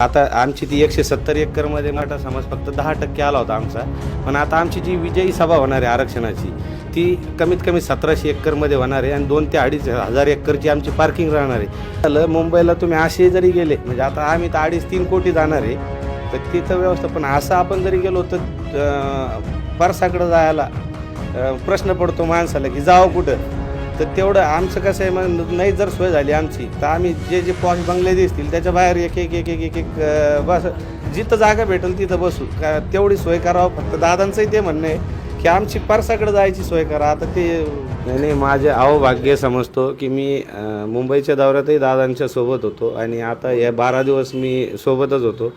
आता आमची ती एकशे सत्तर एकरमध्ये मराठा समाज फक्त दहा टक्के आला होता आमचा. पण आता आमची जी विजयी सभा होणार आहे आरक्षणाची ती कमीत कमी सतराशे एकरमध्ये होणार आहे आणि दोन ते अडीच हजार एकरची आमची पार्किंग राहणार आहे. झालं मुंबईला तुम्ही असे जरी गेले म्हणजे आता आम्ही तर अडीच तीन कोटी जाणार आहे तर तिथं व्यवस्था पण असं आपण जरी गेलो तर परसाकडं जायला प्रश्न पडतो माणसाला की जावं कुठं? तर तेवढं आमचं कसं आहे मग नाही जर सोय झाली आमची तर आम्ही जे जे पॉश बंगले दिसतील त्याच्या बाहेर एक एक एक एक एक एक बस जिथं जागा भेटेल तिथं बसू. का तेवढी सोय करावं फक्त दादांचंही ते म्हणणं आहे की आमची परसाकडे जायची सोय करा. आता ते नाही नाही माझे अहोभाग्य समजतो की मी मुंबईच्या दौऱ्यातही दादांच्या सोबत होतो आणि आता या बारा दिवस मी सोबतच होतो.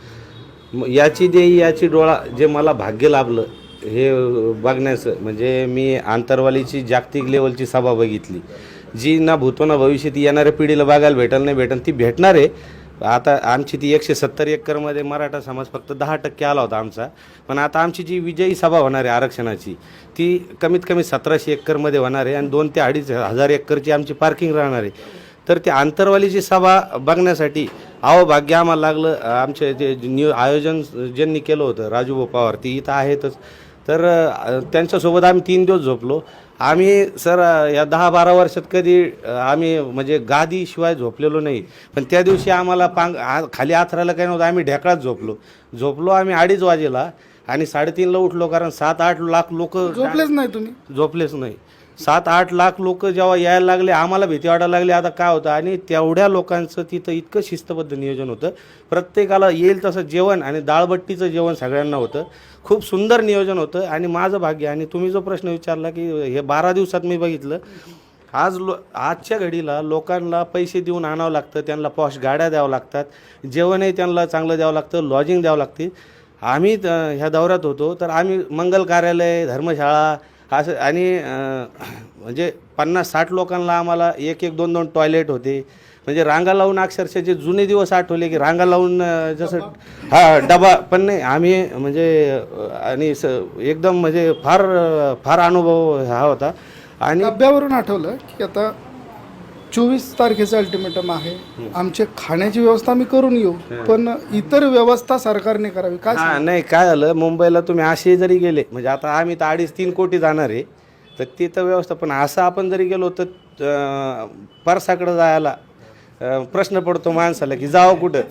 याची देई याची डोळा जे मला भाग्य लाभलं हे बघण्याचं म्हणजे मी आंतरवालीची जागतिक लेवलची सभा बघितली. जी ना भूतो ना भविष्यात येणाऱ्या पिढीला बघायला भेटेल नाही भेटेल ती भेटणार आहे. आता आमची ती एकशे सत्तर एकरमध्ये मराठा समाज फक्त दहा टक्के आला होता आमचा. पण आता आमची जी विजयी सभा होणार आहे आरक्षणाची ती कमीत कमी सतराशे एकरमध्ये होणार आहे आणि दोन ते अडीच हजार एकरची आमची पार्किंग राहणार आहे. तर ते आंतरवालीची सभा बघण्यासाठी अहो भाग्य आम्हाला लागलं. आमचे जे न्यू आयोजन ज्यांनी केलं होतं राजूभाऊ पवार ती इथं आहेतच. तर त्यांच्यासोबत आम्ही तीन दिवस झोपलो. आम्ही सर या दहा बारा वर्षात कधी आम्ही म्हणजे गादीशिवाय झोपलेलो नाही. पण त्या दिवशी आम्हाला पांग खाली आथरायला काही नव्हतं. आम्ही ढेकळात झोपलो. झोपलो आम्ही अडीच वाजेला आणि साडेतीनला उठलो कारण सात आठ लाख लोक झोपलेच नाही तुम्ही? झोपलेच नाही. सात आठ लाख लोक जेव्हा यायला लागले आम्हाला भीती वाटायला लागली. आता काय होतं? आणि तेवढ्या लोकांचं तिथं इतकं शिस्तबद्ध नियोजन होतं. प्रत्येकाला येईल तसं जेवण आणि दाळबट्टीचं जेवण सगळ्यांना होतं. खूप सुंदर नियोजन होतं. आणि माझं भाग्य आणि तुम्ही जो प्रश्न विचारला की हे बारा दिवसात मी बघितलं आज लो आजच्या घडीला लोकांना पैसे देऊन आणावं लागतं त्यांना पॉश गाड्या द्यावं लागतात जेवणही त्यांना चांगलं द्यावं लागतं लॉजिंग द्यावं लागते. आम्ही ह्या दौऱ्यात होतो. तर आम्ही मंगल कार्यालय धर्मशाळा असं आणि म्हणजे पन्नास साठ लोकांना आम्हाला एक एक दोन दोन टॉयलेट होते. म्हणजे रांगा लावून अक्षरशः जे जुने दिवस आठवले की रांगा लावून जसं हा डबा पण नाही आम्ही म्हणजे आणि स एकदम म्हणजे फार फार अनुभव हा होता. आणि डब्यावरून आठवलं की आता चोवीस तारखेचं अल्टिमेटम आहे. आमची खाण्याची व्यवस्था आम्ही करून येऊ. पण इतर व्यवस्था सरकारने करावी. काय हा नाही काय झालं? मुंबईला तुम्ही असे जरी गेले म्हणजे आता आम्ही तर अडीच तीन कोटी जाणार आहे. तर तिथं व्यवस्था पण असं आपण जरी गेलो तर अं, परसाकडं जायला अं, प्रश्न पडतो माणसाला की जावं कुठं?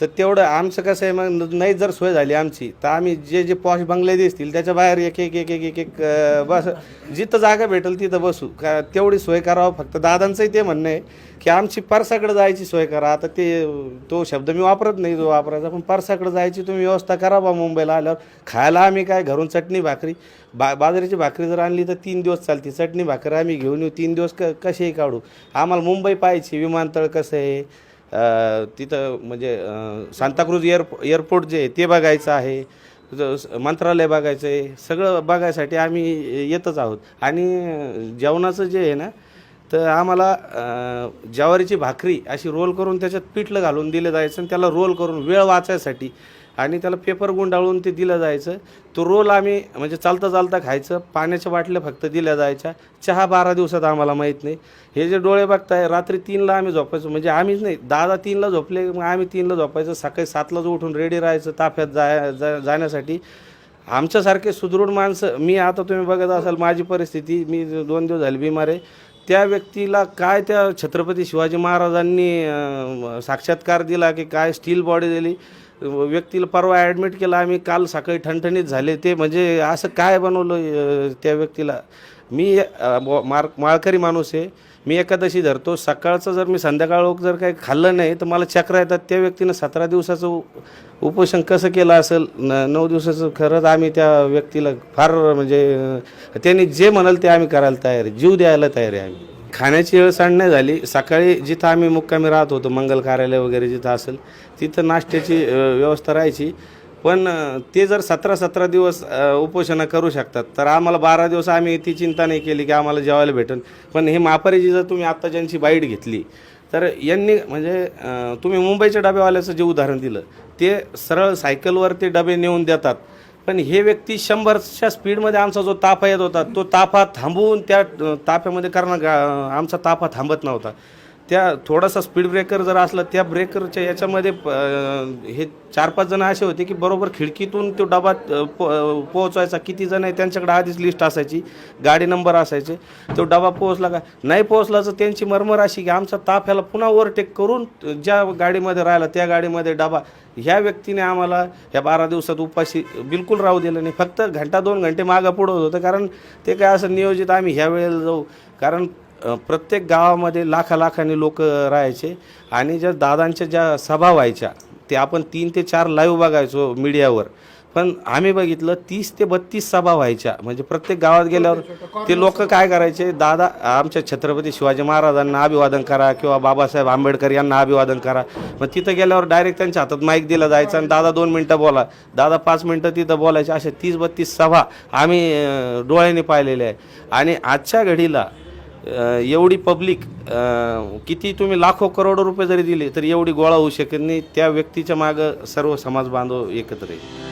तर तेवढं आमचं कसं आहे मग नाही जर सोय झाली आमची तर आम्ही जे जे पॉश बंगले दिसतील त्याच्या बाहेर एक एक एक एक एक एक बस जिथं जागा भेटेल तिथं बसू. का तेवढी सोय करावं फक्त. दादांचंही ते म्हणणं आहे की आमची परसाकडे जायची सोय करा. आता ते तो शब्द मी वापरत नाही जो वापरायचा पण परसाकडे जायची तुम्ही व्यवस्था करा बा मुंबईला आल्यावर. खायला आम्ही काय घरून चटणी भाकरी बा बाजरीची भाकरी जर आणली तर तीन दिवस चालते. चटणी भाकरी आम्ही घेऊन येऊ तीन दिवस क कसेही काढू. आम्हाला मुंबई पाहायची विमानतळ कसं आहे? तिथं म्हणजे सांताक्रूज एअर एअरपोर्ट जे आहे ते बघायचं आहे. मंत्रालय बघायचं आहे सगळं बघायसाठी आम्ही येतच आहोत. आणि जेवणाचं जे आहे ना तर आम्हाला ज्वारीची भाकरी अशी रोल करून त्याच्यात पिठलं घालून दिलं जायचं आणि त्याला रोल करून वेळ वाचायसाठी आणि त्याला पेपर गुंडाळून ते दिलं जायचं. तो रोल आम्ही म्हणजे चालता चालता खायचं. पाण्याच्या बाटल्या फक्त दिल्या जायच्या. चहा बारा दिवसात आम्हाला माहीत नाही. हे जे डोळे बघताय रात्री तीनला आम्ही झोपायचो. म्हणजे आम्हीच नाही. दादा तीनला झोपले मग आम्ही तीनला झोपायचं. सकाळी सातलाच उठून रेडी राहायचं ताफ्यात जाय जा जाण्यासाठी. आमच्यासारखे सुदृढ माणसं मी आता तुम्ही बघत असाल माझी परिस्थिती मी दोन दिवस झाले बिमार आहे. त्या व्यक्तीला काय त्या छत्रपती शिवाजी महाराजांनी साक्षात्कार दिला की काय स्टील बॉडी दिली? व्यक्तीला परवा ॲडमिट केला आम्ही काल सकाळी ठणठणीत झाले. ते म्हणजे असं काय बनवलं त्या व्यक्तीला? मी मार माळकरी माणूस आहे. मी एकादशी धरतो. सकाळचं जर मी संध्याकाळ जर काही खाल्लं नाही तर मला चक्र येतात. त्या व्यक्तीनं सतरा दिवसाचं उपोषण कसं केलं असेल? न नऊ दिवसाचं खरंच आम्ही त्या व्यक्तीला फार म्हणजे त्यांनी जे म्हणाल ते आम्ही करायला तयार आहे. जीव द्यायला तयार आहे आम्ही. खाण्याची वेळ नाही झाली. सकाळी जिथं आम्ही मुक्कामी राहत होतो मंगल कार्यालय वगैरे जिथं असेल तिथं नाश्त्याची व्यवस्था राहायची. पण ते जर सतरा सतरा दिवस उपोषणं करू शकतात तर आम्हाला बारा दिवस आम्ही ती चिंता नाही केली की आम्हाला जेवायला भेटेल पण हे मापारीची जर तुम्ही आत्ता ज्यांची बाईट घेतली तर यांनी म्हणजे तुम्ही मुंबईच्या डब्यावाल्याचं जे उदाहरण दिलं ते सरळ सायकलवर ते डबे नेऊन देतात. पण हे व्यक्ती शंभरच्या स्पीडमध्ये आमचा जो ताफा येत होता तो ताफा थांबवून त्या ताफ्यामध्ये कारण गा आमचा ताफा थांबत नव्हता. त्या थोडासा स्पीड ब्रेकर जर असला त्या ब्रेकरच्या याच्यामध्ये हे चार पाच जण असे होते की बरोबर खिडकीतून तो डबा अं, पो- पोहोचवायचा. किती जण आहे त्यांच्याकडे आधीच लिस्ट असायची. गाडी नंबर असायचे. तो डबा पोहोचला का? नाही पोहोचला तर त्यांची मरमर अशी की आमचा ताप ह्याला पुन्हा ओव्हरटेक करून ज्या गाडीमध्ये राहिला त्या गाडीमध्ये डबा. ह्या व्यक्तीने आम्हाला ह्या बारा दिवसात उपाशी बिलकुल राहू दिलं नाही. फक्त घंटा दोन घंटे मागं पुढं होतं. कारण ते काय असं नियोजित आम्ही ह्या वेळेला जाऊ. कारण प्रत्येक गावामध्ये लाखा लाखांनी लोक राहायचे आणि ज्या दादांच्या ज्या सभा व्हायच्या ते आपण तीन ते चार लाईव्ह बघायचो मीडियावर. पण आम्ही बघितलं तीस ते बत्तीस सभा व्हायच्या. म्हणजे प्रत्येक गावात गेल्यावर ते लोक काय करायचे दादा आमच्या छत्रपती शिवाजी महाराजांना अभिवादन करा किंवा बाबासाहेब आंबेडकर यांना अभिवादन करा. मग तिथं गेल्यावर डायरेक्ट त्यांच्या हातात माईक दिला जायचा आणि दादा दोन मिनटं बोला. दादा पाच मिनटं तिथं बोलायचे. अशा तीस बत्तीस सभा आम्ही डोळ्यांनी पाहिलेल्या आहे आणि आजच्या घडीला एवढी पब्लिक किती तुम्ही लाखो करोडो रुपये जरी दिले तरी एवढी गोळा होऊ शकत नाही. त्या व्यक्तीच्या मागं सर्व समाज बांधव एकत्र येईल